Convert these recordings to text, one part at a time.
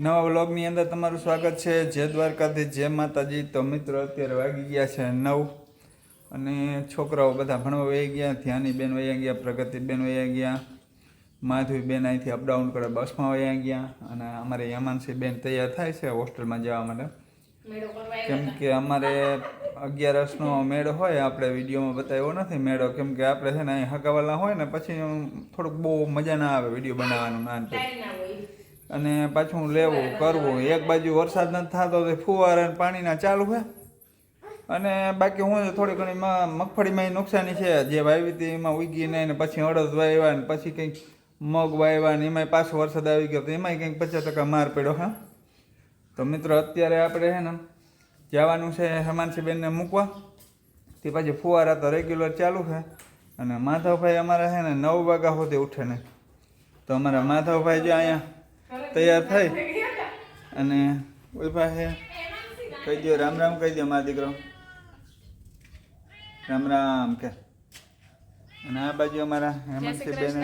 નવા વ્લોગની અંદર તમારું સ્વાગત છે. જય દ્વારકાથી જય માતાજી. તો મિત્રો અત્યારે વાગી ગયા છે નવ અને છોકરાઓ બધા ભણવા વહી ગયા. ધ્યાની બેન વહી ગયા પ્રગતિબેન વહી ગયા માધવી બેન અહીંથી અપડાઉન કરે બસમાં વહી ગયા અને અમારે યમાનસી બેન તૈયાર થાય છે હોસ્ટેલમાં જવા માટે. કેમ કે અમારે અગિયારસનો મેળો હોય આપણે વિડીયોમાં બતાવ્યો નથી મેળો. કેમ કે આપણે છે ને અહીં હકાવાલા હોય ને પછી થોડુંક બહુ મજા ના આવે વીડિયો બનાવવાનું નાનપણ અને પાછું લેવું, કરવું. એક બાજુ વરસાદ નથી થતો, તો ફુવારા પાણીના ચાલુ છે. અને બાકી હું થોડી ઘણી મગફળીમાં નુકસાની છે. જે વાવી હતી એમાં ઉગી નહીં ને પછી અડદ વાવ્યા ને પછી કંઈક મગ વાવ્યા ને એમાંય પાછો વરસાદ આવી ગયો તો એમાંય કંઈક પચાસ ટકા માર પડ્યો, હા. તો મિત્રો, અત્યારે આપણે છે ને જવાનું છે હેમાંશીબેનને મૂકવા. તે પછી ફુવારા તો રેગ્યુલર ચાલુ છે. અને માધવભાઈ અમારા છે ને નવ વાગ્યા સુધી ઉઠે ને. તો અમારા માધવભાઈ જો અહીંયા તૈયાર થઈ અને ઓઈ પાસે કહી દો રામ રામ કહી દો મારા દીકરો. રામ રામ કે. અને આ બાજુ અમારા હેમંતસિંહ બેન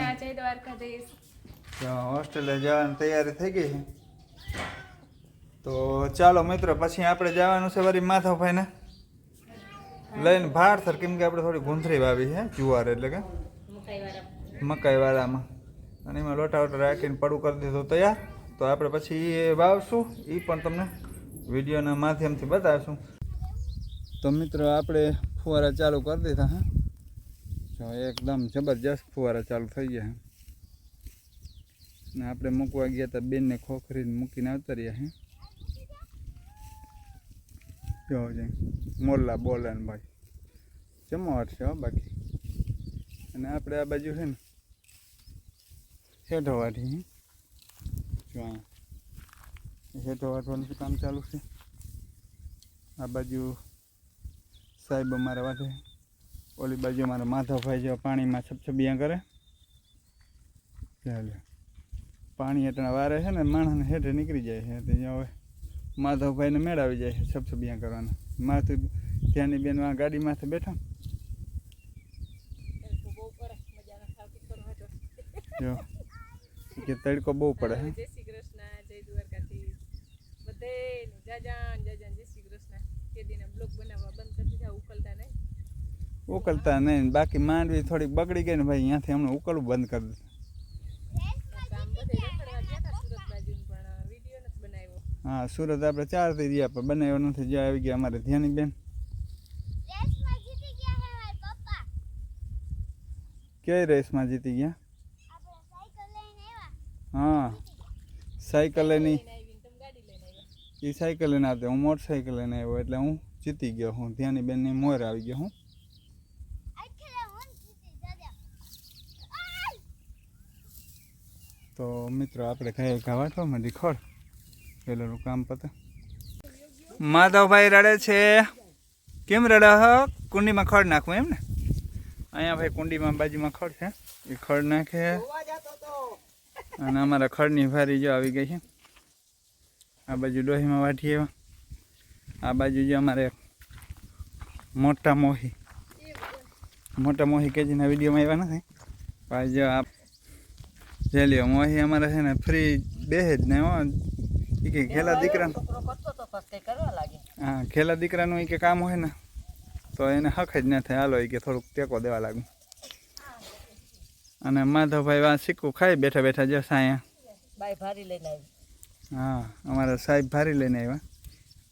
હોસ્ટેલે જવાની તૈયારી થઈ ગઈ છે. તો ચાલો મિત્રો પછી આપણે જવાનું છે વળી માધવભાઈને. લઈને ભાડસર કેમ કે આપણે થોડી ગુંથરી વાવી છે જુવાર એટલે કે. મકાઈ વાળામાં. અને એમાં લોટા વોટા રાખીને પડું કરી દીધું તૈયાર? તો આપણે પછી એ વાવશું. એ પણ તમને વિડીયોના માધ્યમથી બતાવશું. તો મિત્રો, આપણે ફુવારા ચાલુ કરી દીધા, હા? જો એકદમ જબરજસ્ત ફુવારા ચાલુ થઈ ગયા ને આપણે મૂકવા ગયા હતા બેનને ખોખરીને મૂકીને આવતા રહ્યા, હે? જો છે મોરલા બોલા ને ભાઈ. જમાવટ છે હો, બાકી? અને આપણે આ બાજુ છે ને? હેઠો વાટી હે? જો અહીંયા હેઠો વાટવાનું કામ ચાલુ છે આ બાજુ સાહેબ અમારા વાટે ઓલી બાજુ અમારા માધવભાઈ જેવા પાણીમાં છપછબિયા કરે ચાલે પાણી હેઠળ વારે છે ને માણસને હેઠે નીકળી જાય છે તે હવે માધવભાઈને મેળાવી જાય છે છપછબિયા કરવાના માથું ત્યાંની બેન આ ગાડીમાંથી બેઠા જો કે તડકો બહુ પડે હે જય શ્રી કૃષ્ણ જય દ્વારકાધીશ બધે જાજાન જાજાન જય શ્રી કૃષ્ણ. કેદીના બ્લોગ બનાવવા બંધ કરી દીધા ઉકલતા નહીં. ઉકલતા નહીં બાકી માંડવી થોડીક બગડી ગઈ ને ભાઈ અહીંયાથી હમણાં ઉકલવું બંધ કરી દીધું. આમ બધે રખડવા ગયા હતા સુરત બાજુ પણ વીડિયો નથી બનાવ્યો. હા સુરત આપણે ચારથી રહ્યા પણ બનાવ્યો નથી જ્યાં આવી ગયા અમારે ધ્યાની બેન રેસમાં જીતી ગયા હે મારા પપ્પા. ક્યાંય રેસમાં જીતી ગયા? આપણે સાયકલ લઈને આવ્યા. હા સાયકલ એની લઈને આવીને તમે ગાડી લઈને આવ્યા એ સાયકલ લઈને આવતો હું મોટરસાયકલ લઈને આવ્યો એટલે હું જીતી ગયો હું ધ્યાની બેનની મોર આવી ગયો હું. તો મિત્રો આપણે ખાઈ તો મને ખોડ પેલું કામ પતે. માધવભાઈ રડે છે. કેમ રડે હ? કુંડીમાં ખડ નાખવું એમ ને? અહીંયા ભાઈ કુંડીમાં બાજુમાં ખડ છે. એ ખડ નાખે. અને અમારા ખડની ભારી જો આવી ગઈ છે. આ બાજુ ડોહીમાં વાઠી એવા આ બાજુ જે અમારે મોટા મોહી. મોટા મોહી કેજીના વિડીયોમાં આવ્યા નથી. ભાઈ જો આ જે લ્યો મોહી અમારે છે ને ફ્રી બેહે જ ને ઈ કે ખેલા દીકરાનું. હા ખેલા દીકરાનું એ કે કામ હોય ને તો એને હક જ ના થાય. હાલો એ કે થોડુંક ટેકો દેવા લાગુ. અને માધવભાઈ આ સિક્કું ખાઈ બેઠા બેઠા જશે અહીંયા. બાય ભારી લઈને આવી. હા, અમારા સાહેબ ભારી લઈને આવ્યા.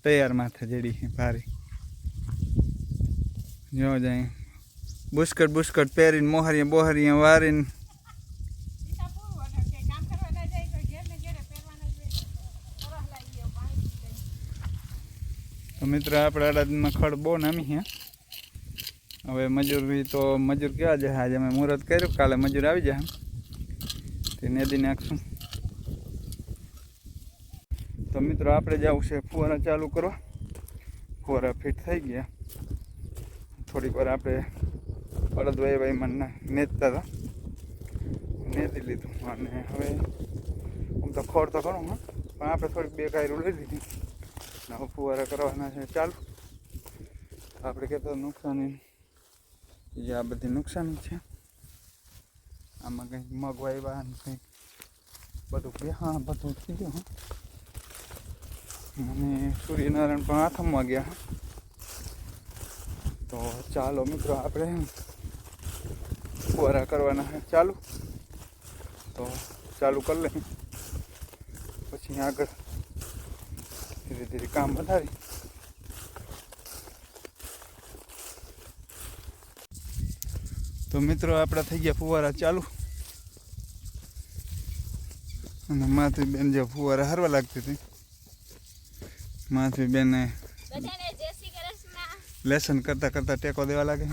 તૈયાર માથે જેડી ભારી. જો જાય. બુસ્કટ બુસ્કટ પહેરીને મોહરીએ બોહરીએ વારીને. તો મિત્ર, આપણે અડાદમાં ખડ બહુ નામી હે હવે મજૂરી તો, મજૂર કેવા જાય આજે અમે મુહૂર્ત કર્યું, કાલે મજૂર આવી જાય તે નદી નાખશું. તો મિત્રો આપણે જવું છે ફુવારા ચાલુ કરવા. ફુવારા ફિટ થઈ ગયા. થોડીક વાર આપણે અડદભાઈ ભાઈ મને નેતતા હતા. નેતી લીધું. અને હવે આમ તો ખોડ તો ઘણું હા. પણ આપણે થોડીક બે કાયરું લઈ લીધી. ને હવે ફુવારા કરવાના છે ચાલુ. આપણે કહેતા નુકસાની. જે આ બધી નુકસાની છે, આમાં કંઈક મગ વાવ્યા ને કંઈક બધું બે હા, બધું થઈ ગયું, હા. અને સૂર્યનારાયણ પણ આથમવા ગયા. તો ચાલો મિત્રો, આપણે ફુવારા કરવાના છે. ચાલુ? તો ચાલુ કરી લઈએ. પછી આગળ ધીરે ધીરે કામ વધારી. તો મિત્રો, આપણે થઈ ગયા ફુવારા ચાલુ. અને માથું બેન જે ફુવારા હરવા લાગતી હતી. માથું બેને લેસન કરતા કરતા ટેકો દેવા લાગે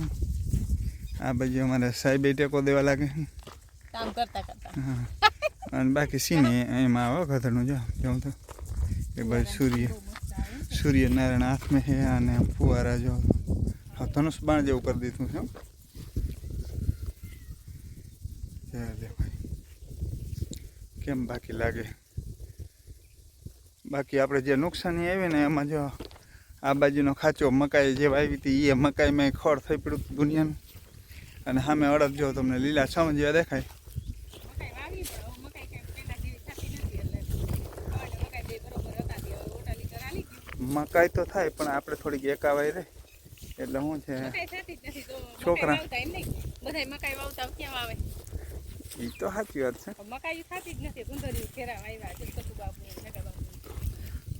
આ બાજુ અમારે સાહેબે ટેકો દેવા લાગે કામ કરતા કરતા. અને બાકી સીને એમાં આવે ગધરનું જો જોઉં તો. એ બાજુ સૂર્ય સૂર્યનારાયણ હાથમાં છે અને ફુવારા જો ધનુષ બાણ જેવું કરી દીધું છે. જય દેવાય. કેમ બાકી લાગે? બાકી આપણે જે નુકસાની આવી ને એમાં જો આ બાજુનો ખાચો મકાઈ જે વાવી હતી એ મકાઈમાં ખડ થઈ પડ્યું દુનિયાનું. અને સામે અડદ જો તમને લીલા છમ જેવા દેખાય. મકાઈ તે થાય પણ આપણે થોડીક એકાવાય રે એટલે શું છે, છોકરા. એ તો સાચી વાત છે. મકાઈ થતી જ નથી ઘેરા વાવ્યા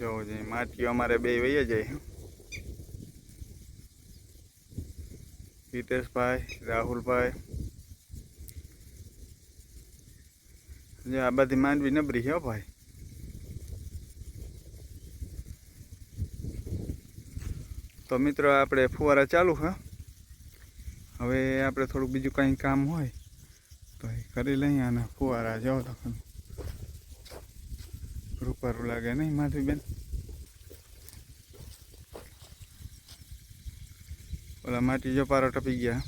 જોવો જોઈએ માટીઓ અમારે બે વહી જાય હિતેશભાઈ, રાહુલભાઈ. જો, આ બધી માંડવી નબરી હો ભાઈ. તો મિત્રો, આપણે ફુવારા ચાલુ છે. હવે આપણે થોડુંક બીજું કંઈ કામ હોય તો એ કરી લઈએ અને ફુવારા જાઓ તો. રૂપારું લાગે નહીં માધવીબેન? ઓલા માટી જો પારો ટપી ગયા.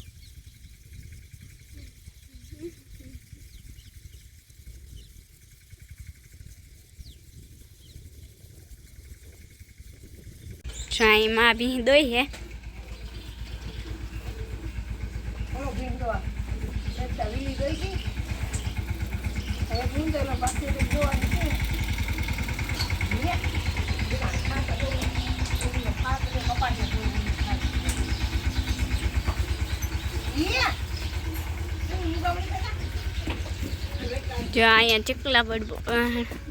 ચાઈમાં બી દોઈ હે. ઓલો ભીંડો આ. એકતા વીલી ગઈ હતી. હવે ભીંડોનો પાછી તો જોવાની છે. લે. પેલા ખાતા તો ઓલીનો ખાતો તો કપાટે જોઈને ખાય. લે. શું ઊંઘામણી કરતા? જો અહીંયા ચકલા બડ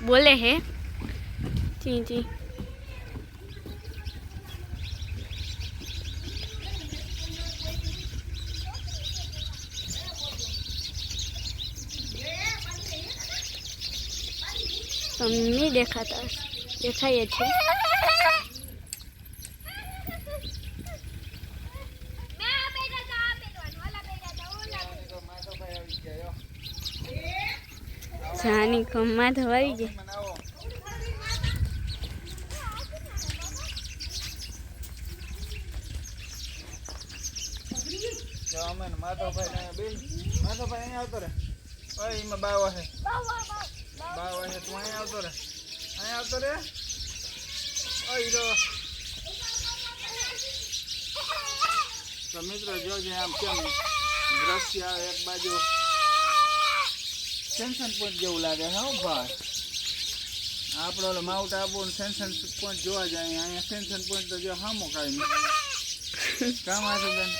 બોલે હે ચી ચી તમને નહીં દેખાતા દેખાય છે જાની કમમાં ધવાઈ ગઈ જો અમે ને માધવભાઈ ને બે માધવભાઈ અહીંયા આવતો રે ઓય એમાં બાવા છે બાવા છે તું અહીંયા આવતો રે અહીંયા આવતો રે ખમમાં ધવાઈ તો મિત્રો જોજે આમ કેમ દ્રશ્ય એક બાજુ. સેન્સન પોઈન્ટ જેવું લાગે હા હો ભાઈ આપણે ઓલો માઉન્ટ આબુ ને સેન્સન પોઈન્ટ જોવા જાય અહીંયા સેન્સન પોઈન્ટ તો જો હામો કાંઈ નહીં. કામ આવે બેન?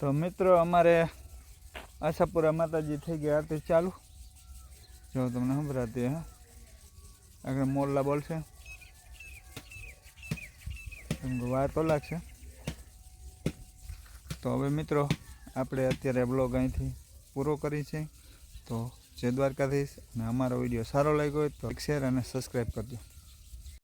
તો મિત્રો અમારે આશાપુરા માતાજી થઈ ગયા આરતી ચાલુ. જો તમને સંભળાતી હા. આગળ મોરલા બોલશે. તમને વાર તો લાગશે. તો હવે મિત્રો, આપણે અત્યારે બ્લોગ અહીંથી પૂરો કરી છે. તો જય દ્વારકાધીશ. અને અમારો વીડિયો સારો લાગ્યો હોય તો શેર અને સબસ્ક્રાઈબ કરજો.